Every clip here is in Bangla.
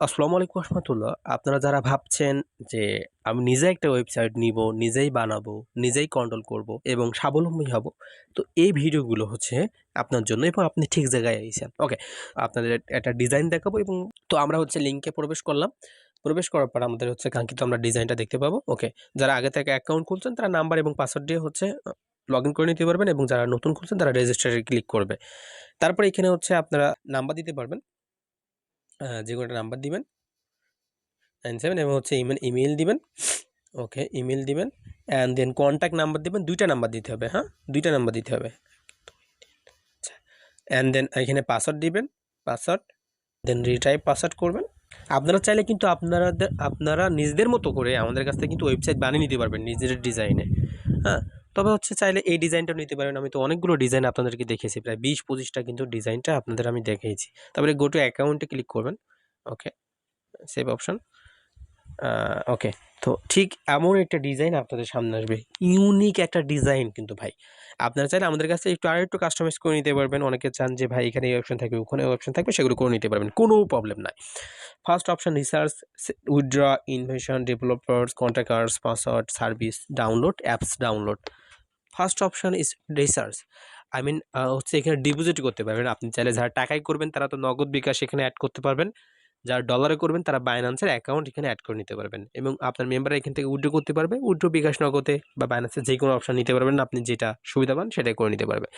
আসসালামু আলাইকুম রহমতুল্লাহ। আপনারা যারা ভাবছেন যে আমি নিজে একটা ওয়েবসাইট নিব, নিজেই বানাবো, নিজেই কন্ট্রোল করব এবং স্বাবলম্বী হব, তো এই ভিডিওগুলো হচ্ছে আপনার জন্য এবং আপনি ঠিক জায়গায় এসেছেন ওকে আপনাদের একটা ডিজাইন দেখাবো এবং তো আমরা হচ্ছে লিঙ্কে প্রবেশ করলাম। প্রবেশ করার পর আমাদের হচ্ছে কাঙ্ক্ষিত আমরা ডিজাইনটা দেখতে পাবো। ওকে যারা আগে থেকে অ্যাকাউন্ট খুলছেন তারা নাম্বার এবং পাসওয়ার্ড দিয়ে হচ্ছে লগ ইন করে নিতে পারবেন এবং যারা নতুন খুলছেন তারা রেজিস্টারে ক্লিক করবে। তারপরে এখানে হচ্ছে আপনারা নাম্বার দিতে পারবেন। যে কোনো একটা নাম্বার দিবেন? নাইন সেভেন এবং হচ্ছে ইমেল ইমেল দিবেন। ওকে ইমেল দিবেন। অ্যান্ড দেন কন্ট্যাক্ট নাম্বার দিবেন। দুইটা নাম্বার দিতে হবে হ্যাঁ? দুইটা নাম্বার দিতে হবে। আচ্ছা। অ্যান্ড দেন এখানে পাসওয়ার্ড দিবেন পাসওয়ার্ড দেন রিটাইপ পাসওয়ার্ড করবেন। আপনারা চাইলে কিন্তু আপনারা আপনারা নিজেদের মতো করে আমাদের কাছ থেকে কিন্তু ওয়েবসাইট বানিয়ে নিতে পারবেন নিজেদের ডিজাইনে হ্যাঁ? তবে হচ্ছে চাইলে এই ডিজাইনটা নিতে পারেন। আমি তো অনেকগুলো ডিজাইন আপনাদেরকে দেখেছি, প্রায় বিশ পঁচিশটা কিন্তু ডিজাইনটা আপনাদের আমি দেখিয়েছি তারপরে গো টু অ্যাকাউন্টে ক্লিক করবেন ওকে সেভ অপশন ওকে তো ঠিক এমন একটা ডিজাইন আপনাদের সামনে আসবে ইউনিক একটা ডিজাইন কিন্তু ভাই। আপনারা চাইলে আমাদের কাছে একটু আর একটু কাস্টমাইজ করে নিতে পারবেন। অনেকে চান যে ভাই এখানে এই অপশন থাকবে, ওখানে অপশন থাকবে, সেগুলো করে নিতে পারবেন, কোনো প্রবলেম নাই। First option research withdraw invention developers contractors password service download apps download first option is research. I mean হচ্ছে এখানে ডিপোজিট করতে পারবেন। আপনি চাইলে যারা টাকায় করবেন, তারা তো নগদ বিকাশ এখানে অ্যাড করতে পারবেন। যারা ডলারে করবেন, তারা বাইন্যান্সের অ্যাকাউন্ট এখানে অ্যাড করে নিতে পারবেন। এবং আপনার মেম্বাররা এখান থেকে উইড্রো করতে পারবে। উইড্রো বিকাশ নগদে বা বাইন্যান্সের যে কোনো অপশান নিতে পারবেন। আপনি যেটা সুবিধা পান, সেটাই করে নিতে পারবে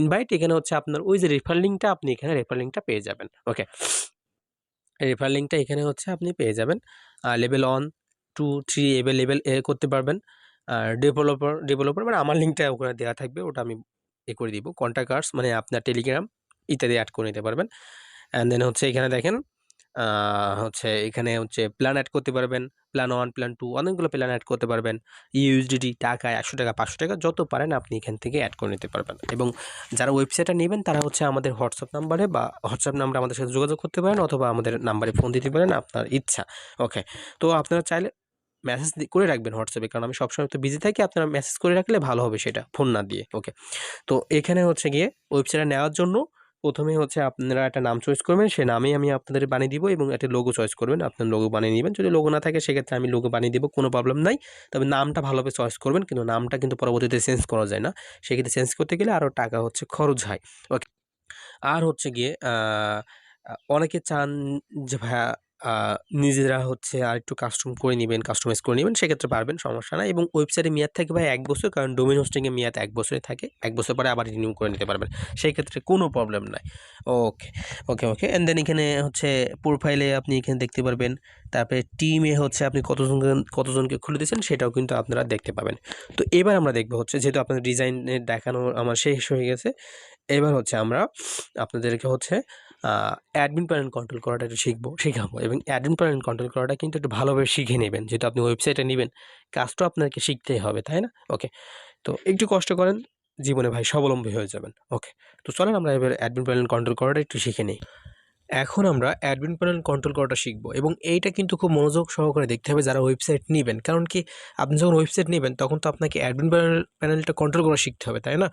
ইনভাইট এখানে হচ্ছে আপনার ওই যে রেফার লিঙ্কটা আপনি এখানে রেফার লিঙ্কটা পেয়ে যাবেন। ওকে রেফার লিঙ্কটা এখানে হচ্ছে আপনি পেয়ে যাবেন। লেভেল ওয়ান টু থ্রি এভেল লেভেল এ করতে পারবেন। আর ডেভেলপার ডেভেলপার মানে আমার লিঙ্কটা ওখানে দেওয়া থাকবে, ওটা আমি এ করে দিব। কন্ট্যাক্টার্স মানে আপনার টেলিগ্রাম ইত্যাদি অ্যাড করে নিতে পারবেন। অ্যান্ড দেন হচ্ছে এখানে দেখেন হচ্ছে এখানে হচ্ছে প্ল্যান অ্যাড করতে পারবেন প্ল্যান ওয়ান প্ল্যান টু অনেকগুলো প্ল্যান অ্যাড করতে পারবেন। ইউএসডিটি টাকা একশো টাকা, পাঁচশো টাকা, যত পারেন আপনি এখান থেকে অ্যাড করে নিতে পারবেন। এবং যারা ওয়েবসাইটটা নেবেন, তারা হচ্ছে আমাদের হোয়াটসঅ্যাপ নাম্বারে বা হোয়াটসঅ্যাপ নাম্বারে আমাদের সাথে যোগাযোগ করতে পারেন, অথবা আমাদের নাম্বারে ফোন দিতে পারেন, আপনার ইচ্ছা। ওকে তো আপনারা চাইলে মেসেজ করে রাখবেন হোয়াটসঅ্যাপে। কারণ আমি সবসময় তো বিজি থাকি, আপনারা মেসেজ করে রাখলে ভালো হবে সেটা ফোন না দিয়ে ওকে তো এখানে হচ্ছে গিয়ে ওয়েবসাইটটা নেওয়ার জন্য প্রথমে হচ্ছে আপনারা একটা নাম চয়েস করবেন, সে নামেই আমি আপনাদের বানিয়ে দিব এবং একটা লোগো চয়েস করবেন, আপনার লোগো বানিয়ে নেবেন। যদি লোগো না থাকে, সেক্ষেত্রে আমি লোগো বানিয়ে দিব, কোনো প্রবলেম নাই। তবে নামটা ভালোভাবে চয়েস করবেন, কিন্তু নামটা কিন্তু পরবর্তীতে চেঞ্জ করা যায় না। সেক্ষেত্রে চেঞ্জ করতে গেলে আরও টাকা হচ্ছে খরচ হয় ওকে আর হচ্ছে গিয়ে অনেকে চান যে, ভাইয়া নিজেরা হচ্ছে আর একটু কাস্টম করে নেবেন কাস্টমাইজ করে নেবেন, সেক্ষেত্রে পারবেন, সমস্যা না এবং ওয়েবসাইটে মেয়াদ থাকে ভাই এক বছর, কারণ ডোমেন হোস্টিংয়ে মেয়াদ এক বছরে থাকে, এক বছর পরে আবার রিনিউ করে নিতে পারবেন সেই ক্ষেত্রে কোনো প্রবলেম নাই। ওকে ওকে ওকে অ্যান্ড দেন এখানে হচ্ছে প্রোফাইলে আপনি এখানে দেখতে পারবেন তারপরে টিমে হচ্ছে আপনি কতজন কতজনকে খুলে দিয়েছেন সেটাও কিন্তু আপনারা দেখতে পাবেন। তো এবার আমরা দেখব হচ্ছে যেহেতু আপনাদের ডিজাইনের দেখানো আমার শেষ হয়ে গেছে, এবার হচ্ছে আমরা আপনাদেরকে হচ্ছে অ্যাডমিন প্যানেল কন্ট্রোল করাটা একটু শিখব, শেখাবো এবং অ্যাডমিন প্যানেল কন্ট্রোল করাটা কিন্তু একটু ভালোভাবে শিখে নেবেন, যেহেতু আপনি ওয়েবসাইটে নেবেন কাজটা আপনাকে শিখতেই হবে, তাই না? ওকে তো একটু কষ্ট করেন, জীবনে ভাই স্বাবলম্বী হয়ে যাবেন। ওকে তো চলেন আমরা এবার অ্যাডমিন প্যানেল কন্ট্রোল করাটা একটু শিখে নিই। এখন আমরা অ্যাডমিন প্যানেল কন্ট্রোল করাটা শিখব এবং এইটা কিন্তু খুব মনোযোগ সহকারে দেখতে হবে যারা ওয়েবসাইট নেবেন। কারণ কি, আপনি যখন ওয়েবসাইট নেবেন, তখন তো আপনাকে অ্যাডমিন প্যানেল প্যানেলটা কন্ট্রোল করা শিখতে হবে, তাই না?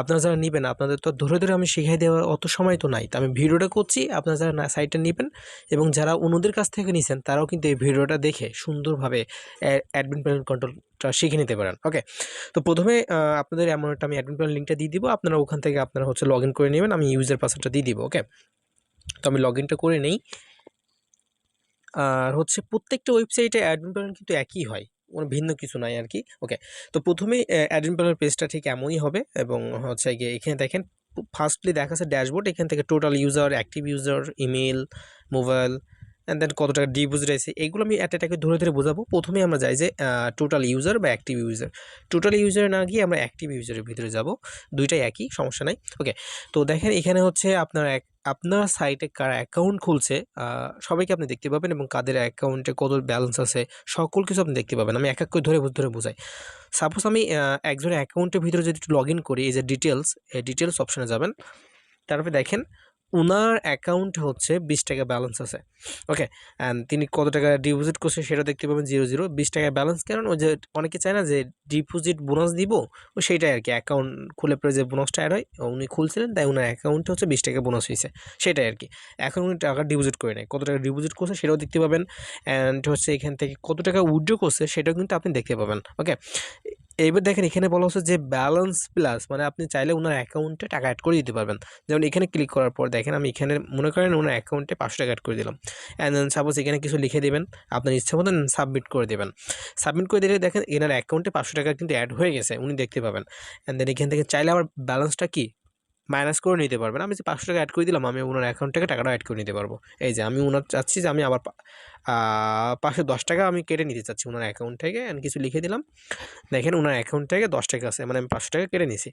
আপনারা যারা নেবেন, আপনাদের তো ধরে ধরে আমি শিখাই দেওয়ার অত সময় তো নাই। তো আমি ভিডিওটা করছি, আপনারা যারা না সাইটটা নেবেন এবং যারা অন্যদের কাছ থেকে নিছেন, তারাও কিন্তু এই ভিডিওটা দেখে সুন্দরভাবে অ্যাডমিন প্যানেল কন্ট্রোলটা শিখে নিতে পারেন। ওকে তো প্রথমে আপনাদের এমন একটা আমি অ্যাডমিন প্যানেল লিঙ্কটা দিয়ে দিব। আপনারা ওখান থেকে আপনারা হচ্ছে লগ করে নেবেন, আমি ইউজার পাসওয়ার্ডটা দিয়ে দিব ওকে তো আমি লগ ইনটা করে নেই। আর হচ্ছে প্রত্যেকটা ওয়েবসাইটে অ্যাডমিন প্যানেল কিন্তু একই হয়, কোনো ভিন্ন কিছু নাই আর কি ওকে তো প্রথমেই অ্যাডমিন প্যানেল পেজটা ঠিক এমনই হবে এবং হচ্ছে গিয়ে এখানে দেখেন ফার্স্টলি দেখা যাচ্ছে ড্যাশবোর্ড এখান থেকে total user active user email mobile and then কত টাকা ডিপোজিট আছে এগুলো আমি একটা এটাকে ধরে ধরে বোঝাবো। প্রথমে আমরা যাই যে টোটাল ইউজার বা অ্যাক্টিভ ইউজার টোটাল ইউজারে না গিয়ে আমরা অ্যাক্টিভ ইউজারের ভিতরে যাব। দুইটাই একই, সমস্যা নাই। ওকে তো দেখেন এখানে হচ্ছে আপনার এক আপনার সাইটে কার অ্যাকাউন্ট খুলছে সবাইকে আপনি দেখতে পাবেন এবং কাদের অ্যাকাউন্টে কত ব্যালেন্স আছে, সকল কিছু আপনি দেখতে পাবেন। আমি এক এক করে ধরে ধরে বোঝাই। সাপোজ আমি একজনের অ্যাকাউন্টের ভিতরে যদি একটু লগ ইন করি, এই যে ডিটেলস ডিটেলস অপশানে যাবেন। তারপরে দেখেন উনার অ্যাকাউন্টে হচ্ছে বিশ টাকা ব্যালেন্স আছে। ওকে অ্যান্ড তিনি কত টাকা ডিপোজিট করছে সেটা দেখতে পাবেন জিরো জিরো বিশ টাকা ব্যালেন্স কেন ওই যে অনেকে চায় না যে ডিপোজিট বোনাস দিব ও সেইটাই আর কি অ্যাকাউন্ট খুলে পরে যে বোনাসটা অ্যাড হয়, উনি খুলছিলেন, তাই ওনার অ্যাকাউন্টে হচ্ছে বিশ টাকা বোনাস হয়েছে। সেটাই আর কি এখন উনি টাকা ডিপোজিট করে নেয়। কত টাকা ডিপোজিট করছে সেটাও দেখতে পাবেন। অ্যান্ড হচ্ছে এখান থেকে কত টাকা উইড্রো করছে সেটাও কিন্তু আপনি দেখতে পাবেন। ওকে এইবার দেখেন এখানে বলা হচ্ছে যে ব্যালেন্স প্লাস মানে আপনি চাইলে ওনার অ্যাকাউন্টে টাকা অ্যাড করে দিতে পারবেন। যেমন এখানে ক্লিক করার পর দেখেন, আমি এখানে মনে করেন ওনার অ্যাকাউন্টে পাঁচশো টাকা অ্যাড করে দিলাম। অ্যান্ড দেন সাপোজ এখানে কিছু লিখে দেবেন, আপনার ইচ্ছা মতন সাবমিট করে দেবেন। সাবমিট করে দিলে দেখেন, এনার অ্যাকাউন্টে পাঁচশো টাকা কিন্তু অ্যাড হয়ে গেছে, উনি দেখতে পাবেন। অ্যান্ড দেন এখান থেকে চাইলে আমার ব্যালেন্সটা কি? মাইনাস করে নিতে পারবেন। আমি যে পাঁচশো টাকা অ্যাড করে দিলাম, আমি ওনার অ্যাকাউন্ট থেকে টাকাটা অ্যাড করে নিতে পারব। এই যে আমি ওনার চাচ্ছি যে আমি আবার পাঁচশো দশ টাকা আমি কেটে নিতে চাচ্ছি ওনার অ্যাকাউন্ট থেকে অ্যান্ড কিছু লিখে দিলাম। দেখেন ওনার অ্যাকাউন্ট থেকে দশ টাকা আছে মানে আমি পাঁচশো টাকা কেটে নিছি।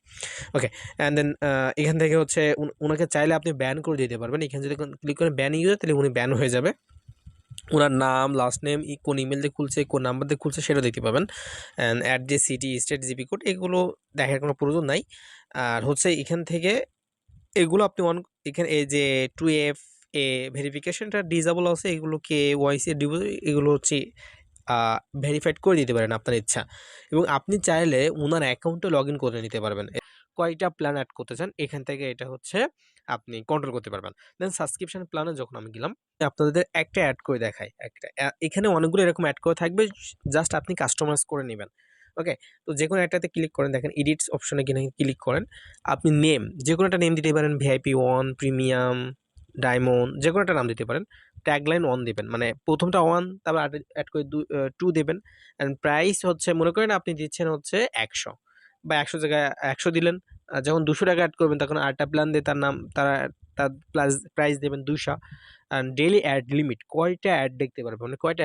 ওকে অ্যান্ড দেন এখান থেকে হচ্ছে ওনাকে চাইলে আপনি ব্যান করে দিতে পারবেন। এখানে যদি ক্লিক করেন ব্যান ইউজার তাহলে উনি ব্যান হয়ে যাবে। ওনার নাম লাস্ট নেম ই কোন ইমেল দিয়ে খুলছে, কোন নাম্বার দিয়ে খুলছে সেটা দেখতে পাবেন। And at address city state zip code এগুলো দেখার কোনো প্রয়োজন নাই। আর হচ্ছে এখান থেকে এগুলো আপনি অন এখানে এই যে টু এফ এ ভেরিফিকেশনটা ডিজাবল আছে এগুলো কে ওয়াইসি এগুলো হচ্ছে ভেরিফাইড করে দিতে পারেন আপনার ইচ্ছা। এবং আপনি চাইলে ওনার অ্যাকাউন্টে লগ করে নিতে পারবেন। কয়টা প্ল্যান অ্যাড করতে চান? এখান থেকে এটা হচ্ছে আপনি কন্ট্রোল করতে পারবেন। দেন সাবস্ক্রিপশন প্ল্যানে যখন আমি গেলাম, আপনাদের একটা অ্যাড করে দেখাই। একটা এখানে অনেকগুলো এরকম অ্যাড করে থাকবে জাস্ট আপনি কাস্টমাইজ করে নেবেন। ওকে তো যে কোনো একটাতে ক্লিক করেন, দেখেন এডিটস অপশনে কিনে ক্লিক করেন। আপনি নেম যে কোনো একটা নেম দিতে পারেন ভিআইপি ওয়ান প্রিমিয়াম ডায়মন্ড যে কোনো একটা নাম দিতে পারেন ট্যাগলাইন ওয়ান দেবেন। মানে প্রথমটা ওয়ান তারপর অ্যাড করে টু দেবেন। অ্যান্ড প্রাইস হচ্ছে, মনে করেন আপনি দিচ্ছেন হচ্ছে একশো। বা একশো জায়গায় একশো দিলেন আর যখন দুশো টাকা অ্যাড করবেন, তখন আরেকটা প্ল্যান দিয়ে তার নাম, তারা, তার প্লাস প্রাইস দেবেন দুশো অ্যান্ড ডেলি অ্যাড লিমিট কয়টা অ্যাড দেখতে পারবে? মানে কয়টা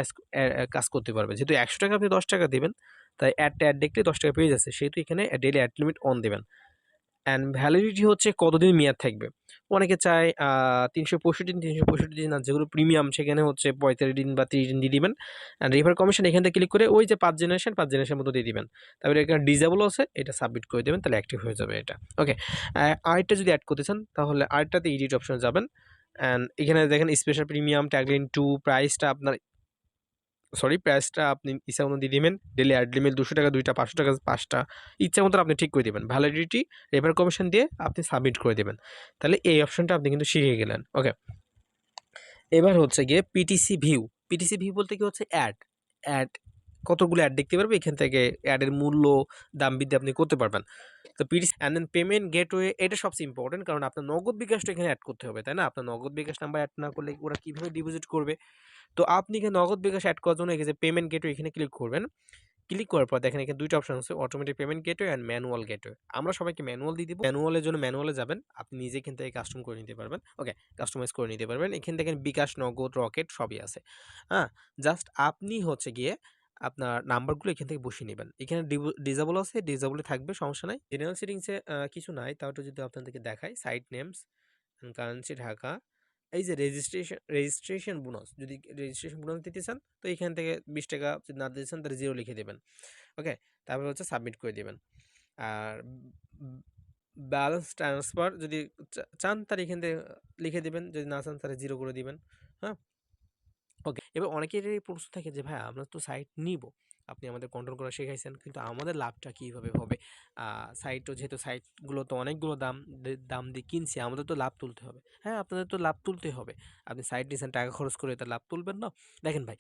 কাজ করতে পারবে? যেহেতু একশো টাকা আপনি দশ টাকা দেবেন, তাই অ্যাডটা অ্যাড দেখলে দশ টাকা পেয়ে যাচ্ছে, সেহেতু এখানে ডেলি অ্যাড লিমিট অন দেবেন। অ্যান্ড ভ্যালিডিটি হচ্ছে কতদিন মেয়াদ থাকবে? অনেকে চায় তিনশো পঁয়ষট্টি দিন, তিনশো পঁয়ষট্টি দিন, আর যেগুলো প্রিমিয়াম সেখানে হচ্ছে পঁয়তাল্লিশ দিন বা তিরিশ দিন দিয়ে দিবেন। অ্যান্ড রিভার কমিশন এখান থেকে ক্লিক করে ওই যে পাঁচ জেনারেশন পাঁচ জেনারেশন মতো দিয়ে দিবেন। তারপরে এখানে ডিজেবল আছে, এটা সাবমিট করে দেবেন, তাহলে অ্যাক্টিভ হয়ে যাবে এটা। ওকে আরেকটা যদি অ্যাড করতে চান, তাহলে আরেকটাতে এডিট অপশনে যাবেন। অ্যান্ড এখানে দেখেন স্পেশাল প্রিমিয়াম ট্যাগলিন টু প্রাইসটা আপনার সরি প্রাইসটা আপনি ইচ্ছা মতো দিয়ে দিবেন। ডেলি অ্যাড লিমিট দুশো টাকা, দুইটা পাঁচশো টাকা, পাঁচটা। ইচ্ছা মতো আপনি ঠিক করে দেবেন। ভ্যালিডিটি রেফার কমিশন দিয়ে আপনি সাবমিট করে দেবেন। তাহলে এই অপশনটা আপনি কিন্তু শিখে গেলেন। ওকে এবার হচ্ছে গিয়ে পিটিসি ভিউ পিটিসি ভিউ বলতে কি হচ্ছে? অ্যাড অ্যাড কতগুলো অ্যাড দেখতে পারবে? এখান থেকে অ্যাডের মূল্য, দাম বৃদ্ধি আপনি করতে পারবেন। তো PTC and then payment gateway এটা সবচেয়ে ইম্পর্টেন্ট কারণ আপনার নগদ বিকাশটা এখানে অ্যাড করতে হবে, তাই না? আপনার নগদ বিকাশ নাম্বার অ্যাড না করলে ওরা কীভাবে ডিপোজিট করবে? তো আপনি এখানে নগদ বিকাশ অ্যাড করার জন্য এখানে পেমেন্ট গেটওয়ে এখানে ক্লিক করবেন। ক্লিক করার পর দেখেন এখানে দুইটা অপশন আছে automatic payment gateway and manual gateway আমরা সবাইকে ম্যানুয়াল দিয়ে দিব। ম্যানুয়ালের জন্য ম্যানুয়ালে যাবেন, আপনি নিজে এখান থেকে কাস্টম করে নিতে পারবেন। ওকে কাস্টমাইজ করে নিতে পারবেন। এখানে দেখেন বিকাশ, নগদ রকেট সবই আছে। হ্যাঁ জাস্ট আপনি হচ্ছে গিয়ে আপনার নাম্বারগুলো এখান থেকে বসিয়ে নেবেন। এখানে ডিজাবল আছে, ডিজাবলে থাকবে, সমস্যা নাই। জেনারেল সেটিংসে কিছু নাই। তাও একটু যদি আপনাদেরকে দেখাই সাইট নেমস কারেন্সি ঢাকা। এই যে রেজিস্ট্রেশন রেজিস্ট্রেশন বোনাস যদি রেজিস্ট্রেশন বোনাস দিতে চান, তো এখান থেকে বিশ টাকা যদি না দিতে চান, তাহলে জিরো লিখে দেবেন। ওকে তারপর হচ্ছে সাবমিট করে দেবেন। আর ব্যালেন্স ট্রান্সফার যদি চান, তাহলে এখান থেকে লিখে দেবেন। যদি না চান, তাহলে জিরো করে দিবেন। হ্যাঁ? ওকে এবার অনেকের এই প্রশ্ন থাকে যে ভাই আমরা তো সাইট নিব। আপনি আমাদের কন্ট্রোল করা শেখাইছেন। কিন্তু আমাদের লাভটা কীভাবে হবে? সাইটও যেহেতু সাইটগুলো তো অনেকগুলো দাম দাম দিয়ে কিনছি, আমাদের তো লাভ তুলতে হবে। হ্যাঁ আপনাদের তো লাভ তুলতে হবে। আপনি সাইট নিয়েছেন টাকা খরচ করে তার লাভ তুলবেন না। দেখেন ভাই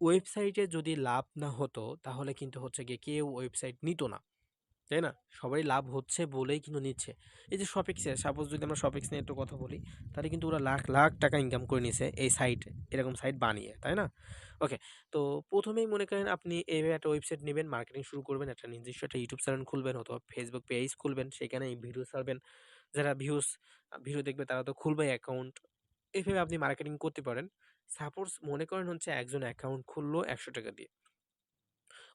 ওয়েবসাইটে যদি লাভ না হতো, তাহলে কিন্তু হচ্ছে গিয়ে কেউ ওয়েবসাইট নিত না। তাই না? সবাই লাভ হচ্ছে বলেই কিন্তু নিচ্ছে। এই যে শপিক্সের সাপোজ যদি আমরা শপিক্স নিয়ে একটু কথা বলি, তাহলে কিন্তু ওরা লাখ লাখ টাকা ইনকাম করে নিছে এই সাইট এরকম সাইট বানিয়ে, তাই না? ওকে তো প্রথমেই মনে করেন আপনি এইভাবে একটা ওয়েবসাইট নেবেন মার্কেটিং শুরু করবেন, একটা নির্দিষ্ট একটা ইউটিউব চ্যানেল খুলবেন অথবা ফেসবুক পেজ খুলবেন, সেখানে ভিডিও ছাড়বেন। যারা ভিউস ভিডিও দেখবে তারা তো খুলবে অ্যাকাউন্ট এইভাবে আপনি মার্কেটিং করতে পারেন। সাপোজ মনে করেন হচ্ছে একজন অ্যাকাউন্ট খুললো একশো টাকা দিয়ে।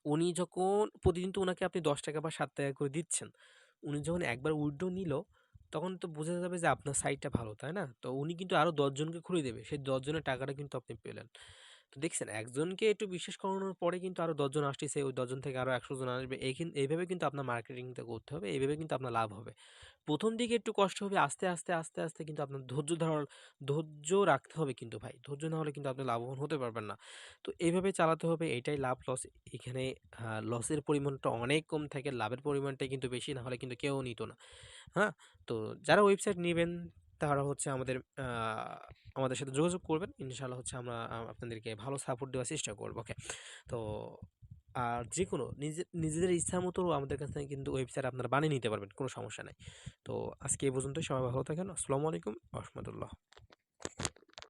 উনি যখন প্রতিদিন তো ওনাকে আপনি দশ টাকা বা সাত টাকা করে দিচ্ছেন, উনি যখন একবার উইড্রো নিল, তখন তো বোঝা যাবে যে আপনার সাইটটা ভালো, তাই না? তো উনি কিন্তু আরও দশজনকে খুলে দেবে। সেই দশজনের টাকাটা কিন্তু আপনি পেলেন। তো দেখছেন একজনকে একটু বিশ্বাস করানোর পরে কিন্তু আরও দশজন আসতেছে ওই দশজন থেকে আরও একশো জন আসবে। এই এইভাবে কিন্তু আপনার মার্কেটিংটা করতে হবে, এইভাবে কিন্তু আপনার লাভ হবে। প্রথম দিকে একটু কষ্ট হবে, আস্তে আস্তে আস্তে আস্তে কিন্তু আপনার ধৈর্য ধরার, ধৈর্য রাখতে হবে কিন্তু ভাই। ধৈর্য না হলে কিন্তু আপনি লাভবান হতে পারবেন না। তো এইভাবে চালাতে হবে, এটাই লাভ লস এখানে লসের পরিমাণটা অনেক কম থাকে, লাভের পরিমাণটাই কিন্তু বেশি, না হলে কিন্তু কেউ নিত না। হ্যাঁ? তো যারা ওয়েবসাইট নেবেন তারা হচ্ছে আমাদের আমাদের সাথে যোগাযোগ করবেন। ইনশাল্লাহ হচ্ছে আমরা আপনাদেরকে ভালো সাপোর্ট দেওয়ার চেষ্টা করব ওকে তো, আর যে কোনো নিজে, নিজেদের ইচ্ছা মতো আমাদের কাছ থেকে কিন্তু ওয়েবসাইট আপনারা বানিয়ে নিতে পারবেন, কোনো সমস্যা নেই। তো, আজকে এই পর্যন্তই, সবাই ভালো থাকেন। আসসালামু আলাইকুম রহমতুল্লাহ।